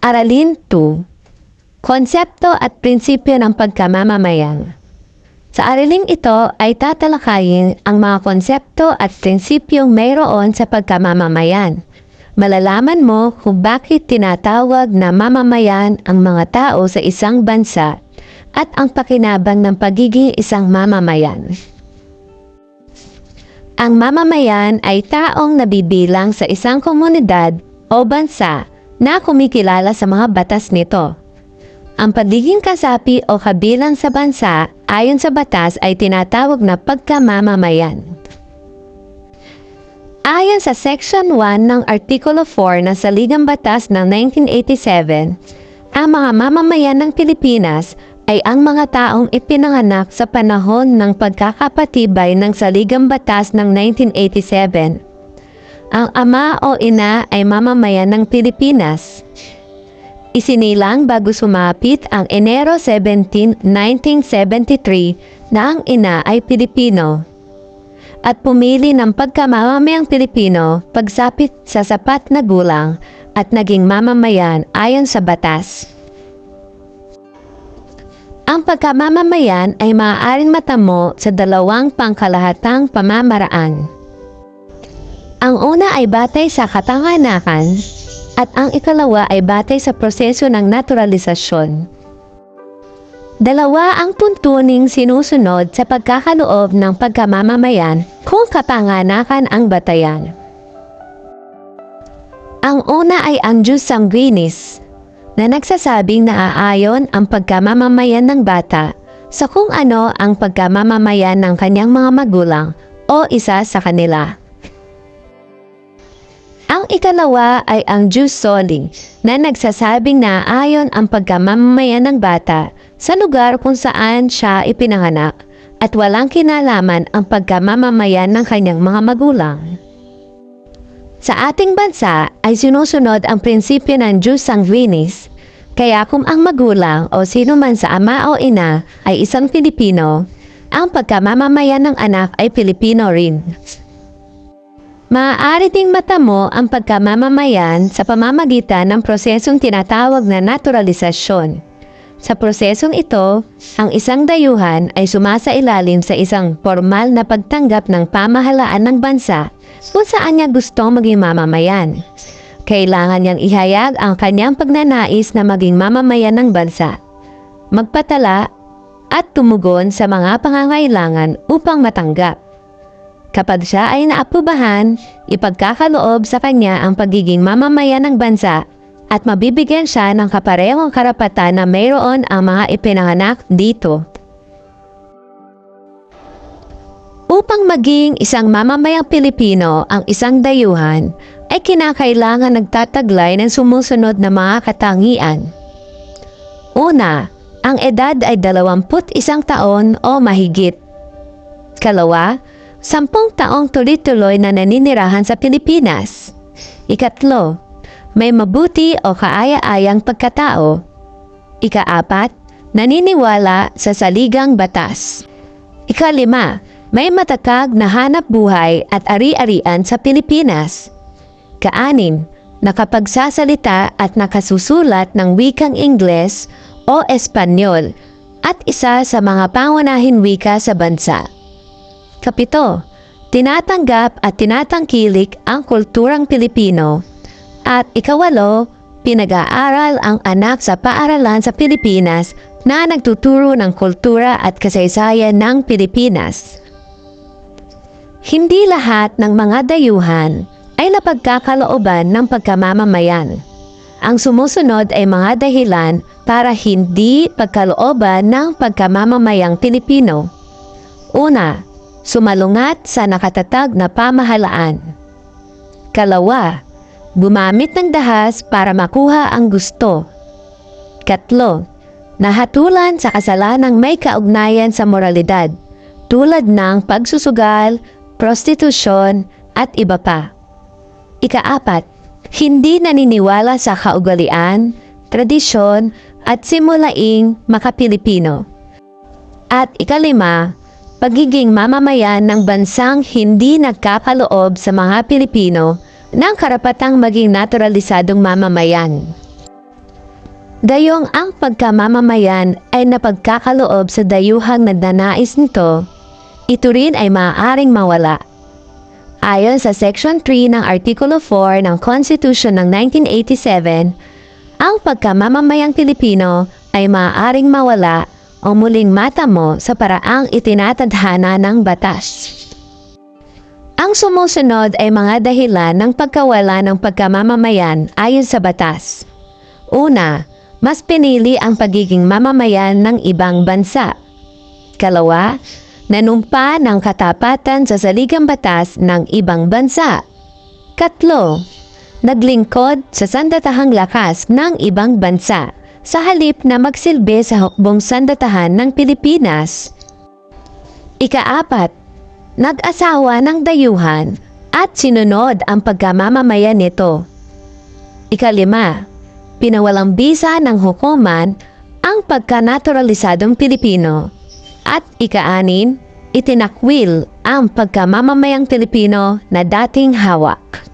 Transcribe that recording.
Aralin 2 Konsepto at prinsipyo ng pagkamamamayan Sa araling ito ay tatalakayin ang mga konsepto at prinsipyong mayroon sa pagkamamamayan. Malalaman mo kung bakit tinatawag na mamamayan ang mga tao sa isang bansa at ang pakinabang ng pagiging isang mamamayan. Ang mamamayan ay taong nabibilang sa isang komunidad o bansa na kumikilala sa mga batas nito. Ang pagiging kasapi o kabilang sa bansa ayon sa batas ay tinatawag na pagkamamamayan. Ayon sa Section 1 ng Artikulo 4 ng Saligang Batas ng 1987, ang mga mamamayan ng Pilipinas ay ang mga taong ipinanganak sa panahon ng pagkakapatibay ng Saligang Batas ng 1987. Ang ama o ina ay mamamayan ng Pilipinas. Isinilang bago sumapit ang Enero 17, 1973 na ang ina ay Pilipino at pumili ng pagkamamamayang Pilipino pagsapit sa sapat na gulang at naging mamamayan ayon sa batas. Ang pagkamamamayan ay maaaring matamo sa dalawang pangkalahatang pamamaraan. Ang una ay batay sa katanganakan at ang ikalawa ay batay sa proseso ng naturalisasyon. Dalawa ang tuntuning sinusunod sa pagkakaloob ng pagkamamamayan kung kapanganakan ang batayan. Ang una ay ang jus sanguinis na nagsasabing naaayon ang pagkamamamayan ng bata sa kung ano ang pagkamamamayan ng kanyang mga magulang o isa sa kanila. Ang ikalawa ay ang jus soli na nagsasabing naaayon ang pagkamamamayan ng bata sa lugar kung saan siya ipinanganak at walang kinalaman ang pagkamamamayan ng kanyang mga magulang. Sa ating bansa ay sinusunod ang prinsipyo ng jus sanguinis, kaya kung ang magulang o sino man sa ama o ina ay isang Pilipino, ang pagkamamamayan ng anak ay Pilipino rin. Maaari ding matamo ang pagkamamamayan sa pamamagitan ng prosesong tinatawag na naturalisasyon. Sa prosesong ito, ang isang dayuhan ay sumasailalim sa isang formal na pagtanggap ng pamahalaan ng bansa kung saan niya gustong maging mamamayan. Kailangan niyang ihayag ang kanyang pagnanais na maging mamamayan ng bansa, magpatala at tumugon sa mga pangangailangan upang matanggap. Kapag siya ay naaprubahan, ipagkakaloob sa kanya ang pagiging mamamayan ng bansa at mabibigyan siya ng kaparehong karapatan na mayroon ang mga ipinanganak dito. Upang maging isang mamamayang Pilipino ang isang dayuhan, ay kinakailangan nagtataglay ng sumusunod na mga katangian. Una, ang edad ay 21 taon o mahigit. Kalawa, sampung taong tuloy-tuloy na naninirahan sa Pilipinas. Ikatlo, may mabuti o kaaya-ayang pagkatao. Ikaapat, naniniwala sa saligang batas. Ikalima, may matatag na hanap buhay at ari-arian sa Pilipinas. Kaanim, nakapagsasalita at nakasusulat ng wikang Ingles o Espanyol at isa sa mga pangunahin wika sa bansa. Kapito, tinatanggap at tinatangkilik ang kulturang Pilipino. At ikawalo, pinag-aaral ang anak sa paaralan sa Pilipinas na nagtuturo ng kultura at kasaysayan ng Pilipinas. Hindi lahat ng mga dayuhan ay napagkakalooban ng pagkamamamayan. Ang sumusunod ay mga dahilan para hindi pagkalooban ng pagkamamamayang Pilipino. Una, sumalungat sa nakatatag na pamahalaan. Kalawa, gumamit ng dahas para makuha ang gusto. Katlo, nahatulan sa kasalanang may kaugnayan sa moralidad, tulad ng pagsusugal, prostitusyon, at iba pa. Ikaapat, hindi naniniwala sa kaugalian, tradisyon, at simulaing makapilipino. At ikalima, pagiging mamamayan ng bansang hindi nagkakaloob sa mga Pilipino ng karapatang maging naturalisadong mamamayan. Dayong ang pagkamamamayan ay napagkakaloob sa dayuhang nagnanais nito, ito rin ay maaaring mawala. Ayon sa Section 3 ng Artikulo 4 ng Constitution ng 1987, ang pagkamamamayang Pilipino ay maaaring mawala o muling matamo sa paraang itinatadhana ng batas. Ang sumusunod ay mga dahilan ng pagkawala ng pagkamamamayan ayon sa batas. Una, mas pinili ang pagiging mamamayan ng ibang bansa. Kalawa, nanumpa ng katapatan sa saligang batas ng ibang bansa. Katlo, naglingkod sa sandatahang lakas ng ibang bansa sa halip na magsilbi sa hukbong sandatahan ng Pilipinas. Ikaapat, nag-asawa ng dayuhan at sinunod ang pagkamamamayan nito. Ikalima, pinawalang bisa ng hukuman ang pagkanaturalisadong Pilipino. At ikaanin, itinakwil ang pagkamamamayang Pilipino na dating hawak.